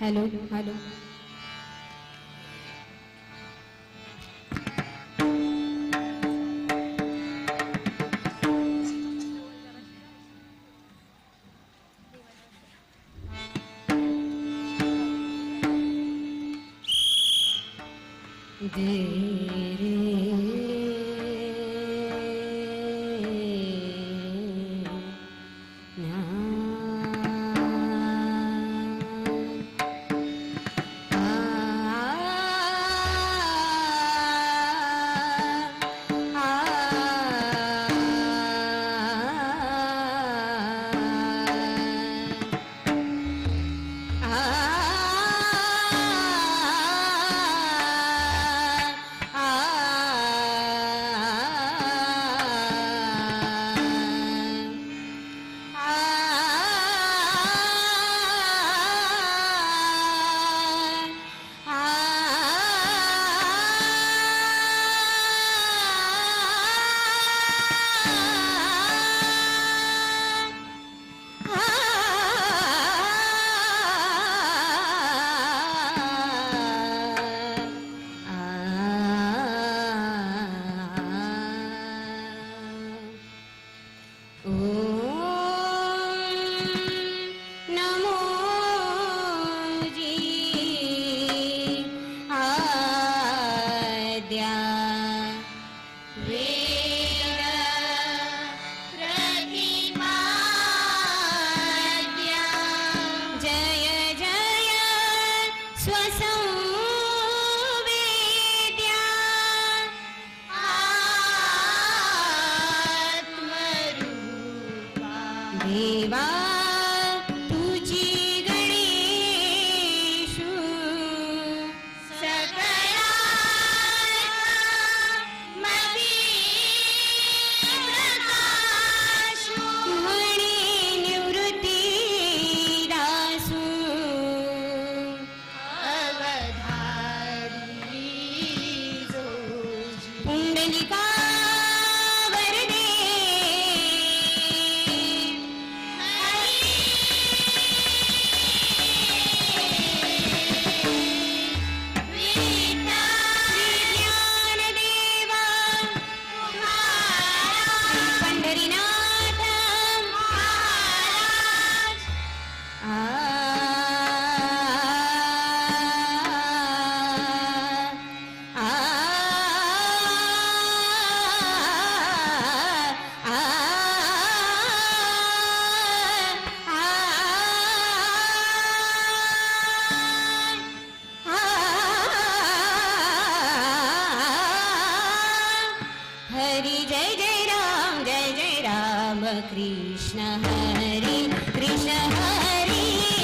Hello. Hello. Krishna Hari Krishna Hari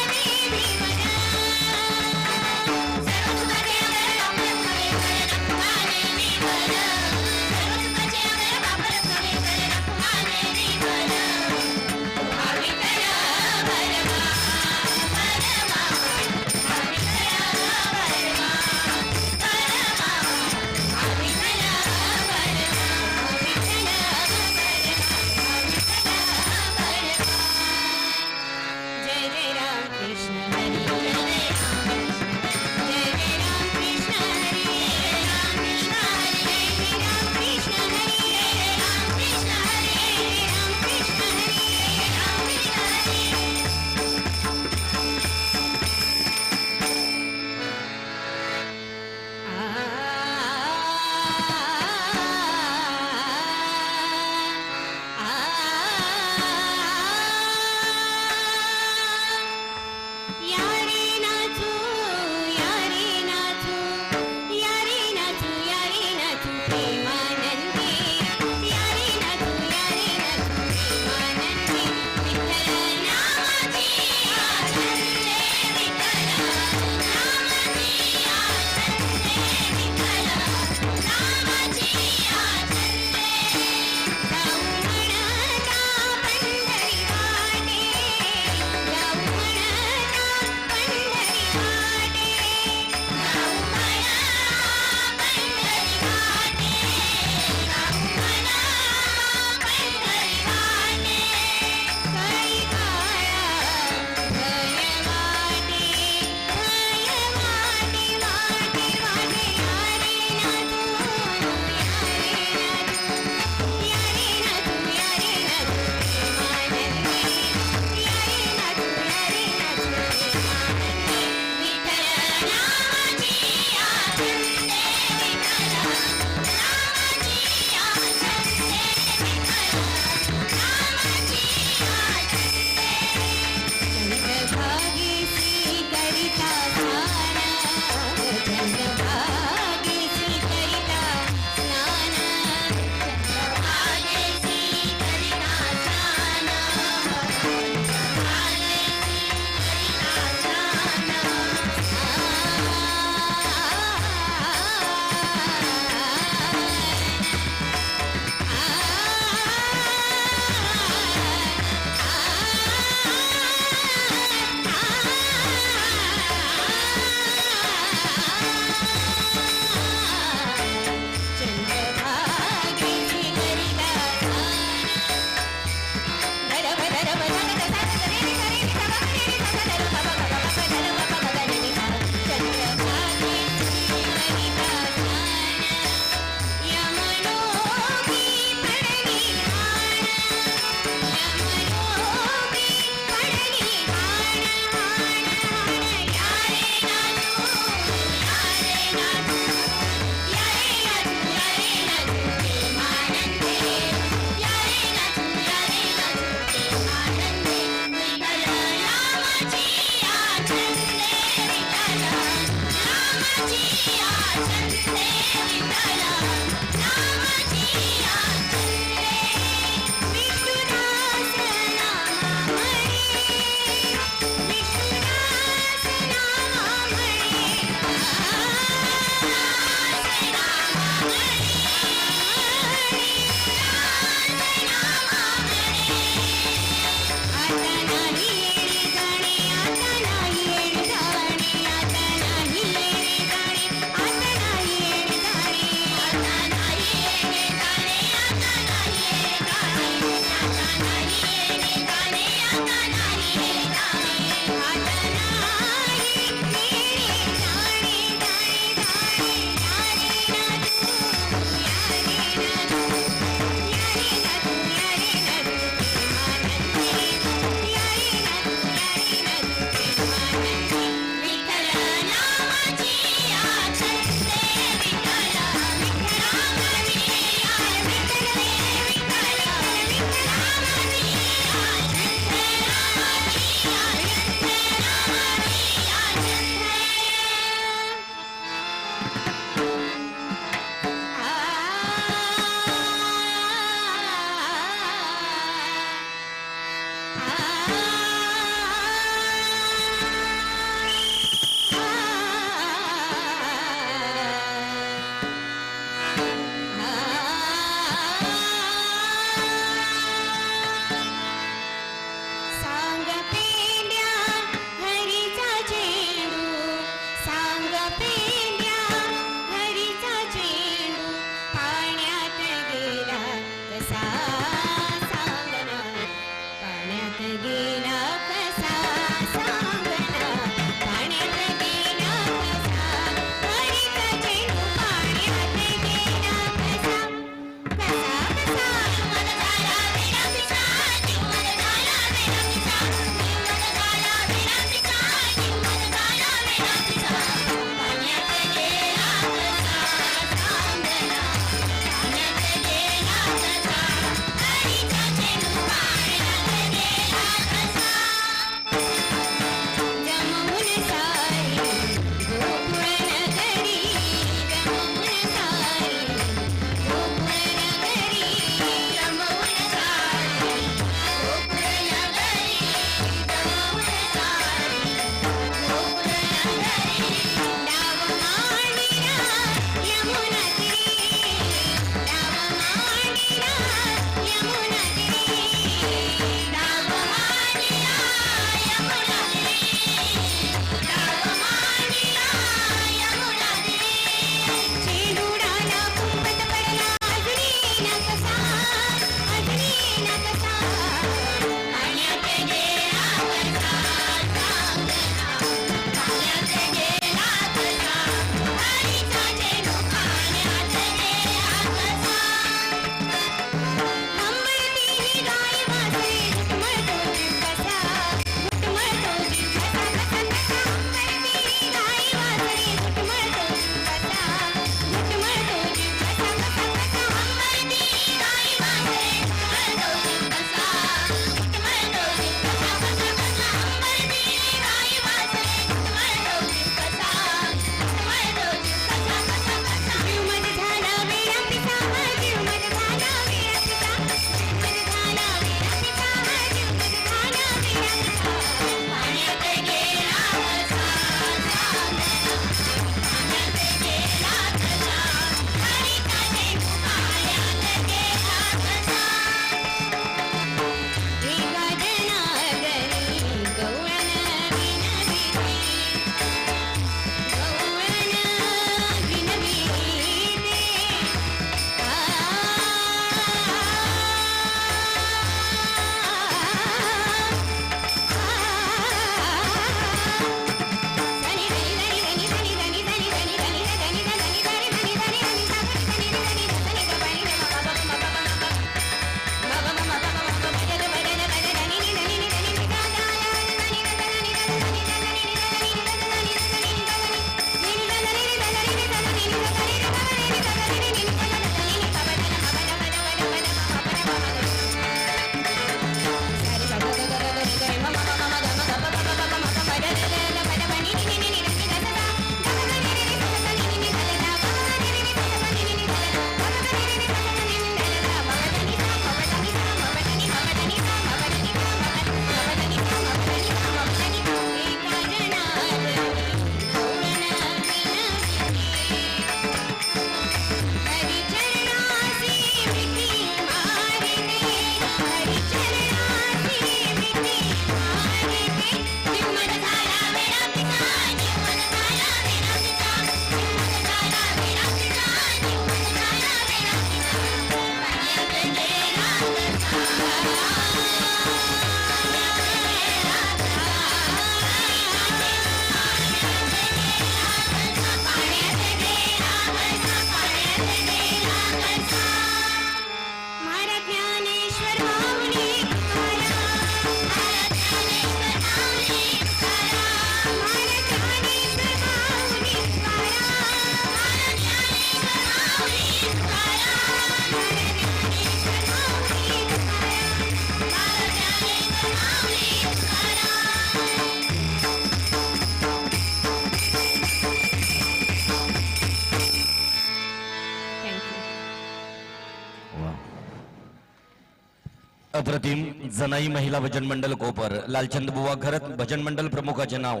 अप्रतिम जनाई महिला भजन मंडल कोपर लालचंद बुवा खरत भजन मंडल प्रमुखाचे नाव.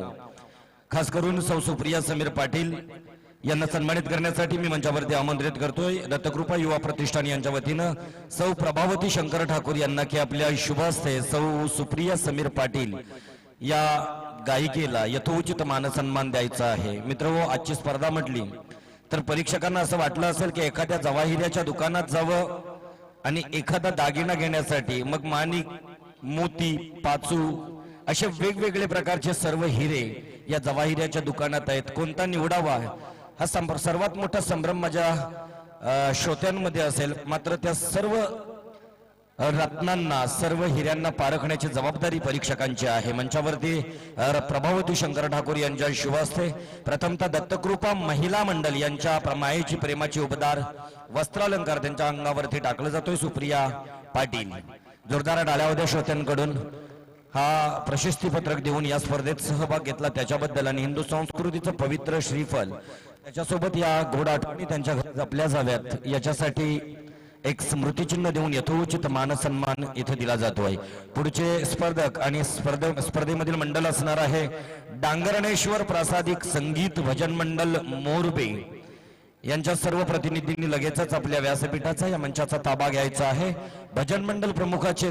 खास करून सौ सुप्रिया समीर पाटील यांना सन्मानित करण्यासाठी मी मंचावरती आमंत्रित करतोय. रथकृपा युवा प्रतिष्ठान यांच्या वतीनं सौ प्रभावती शंकर ठाकूर यांना की आपल्या शुभास्ते सौ सुप्रिया समीर पाटील या गायिकेला यथोचित मानसन्मान द्यायचा आहे. मित्र आजची स्पर्धा म्हटली तर परीक्षकांना असं वाटलं असेल की एखाद्या जवाहिऱ्याच्या दुकानात जावं आणि एखादा दागिना घेण्यासाठी मग माणिक मोती पाचू असे वेगवेगळे प्रकारचे सर्व हिरे या जवाहिऱ्याच्या दुकानात आहेत. कोणता निवडावा? हा सर्वात मोठा संभ्रम माझ्या श्रोत्यांमध्ये असेल. मात्र त्या सर्व रत्नांना सर्व हिऱ्यांना पारखण्याची जबाबदारी परीक्षकांची आहे. मंचावरती प्रभावती शंकर ठाकूर यांच्या शुभास्ते प्रथमतः दत्तकृपा महिला मंडल यांच्या मायेची प्रेमाची उपदार वस्त्रालंकार त्यांच्या अंगावरती टाकलं जातोय सुप्रिया पाटील. जोरदार डाळ्या श्रोत्यांकडून. हा प्रशस्तीपत्रक देऊन या स्पर्धेत सहभाग घेतला. त्याच्याबद्दल आणि हिंदू संस्कृतीचं पवित्र श्रीफल त्याच्यासोबत या गोड आठवणी त्यांच्या घरात जपल्या जाव्यात. याच्यासाठी एक स्मृतिचिन्ह देऊन यथोचित मानसन्मान इथे दिला जातो आहे पुढचे स्पर्धक आणि स्पर्धे स्पर्धेमधील मंडळ असणार आहे डांगरणेश्वर प्रासादिक संगीत भजन मंडल मोरबे. यांच्या सर्व प्रतिनिधींनी लगेचच आपल्या व्यासपीठाचा या मंचाचा ताबा घ्यायचा आहे. भजन मंडल प्रमुखाचे